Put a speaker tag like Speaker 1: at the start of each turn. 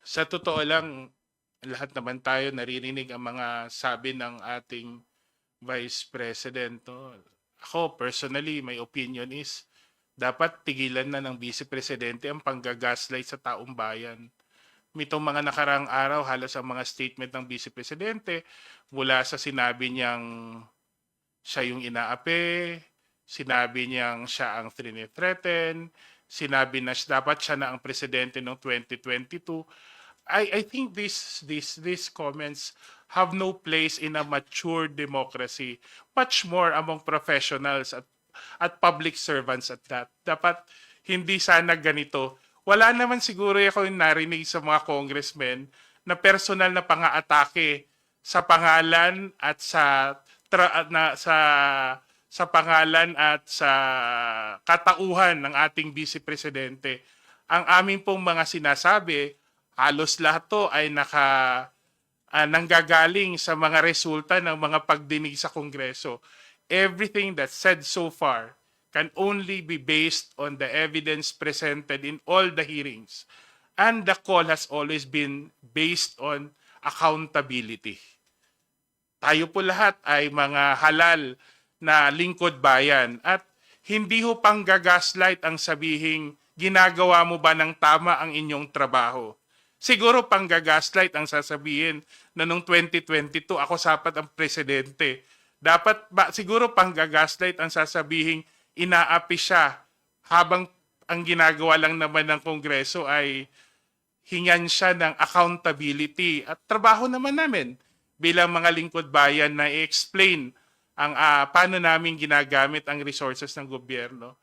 Speaker 1: Sa totoo lang, lahat naman tayo naririnig ang mga sabi ng ating Vice President. No? Ako, personally, my opinion is dapat tigilan na ng Vice Presidente ang panggagaslight sa taong bayan. Mitong mga nakarang araw, halos ang mga statement ng Vice Presidente mula sa sinabi niyang siya yung inaapi, sinabi niyang siya ang threaten, sinabi na dapat siya na ang presidente noong 2022. I I think these these these comments have no place in a mature democracy, much more among professionals at at public servants at that. Dapat hindi sana ganito. Wala naman siguro ako yung narinig sa mga congressmen na personal na pang-aatake sa pangalan at sa tra, na sa sa pangalan at sa katauhan ng ating vice presidente. Ang amin pong mga sinasabi, halos lahat to ay naka ah, nanggagaling sa mga resulta ng mga pagdinig sa Kongreso. Everything that's said so far can only be based on the evidence presented in all the hearings. And the call has always been based on accountability. Tayo po lahat ay mga halal na lingkod bayan at hindi ho pang gagaslight ang sabihing ginagawa mo ba ng tama ang inyong trabaho. Siguro pang gagaslight ang sasabihin na noong 2022 ako sapat ang presidente. Dapat ba siguro pang gagaslight ang sasabihin inaapi siya habang ang ginagawa lang naman ng Kongreso ay hingan siya ng accountability at trabaho naman namin bilang mga lingkod bayan na i-explain ang ah, paano namin ginagamit ang resources ng gobyerno.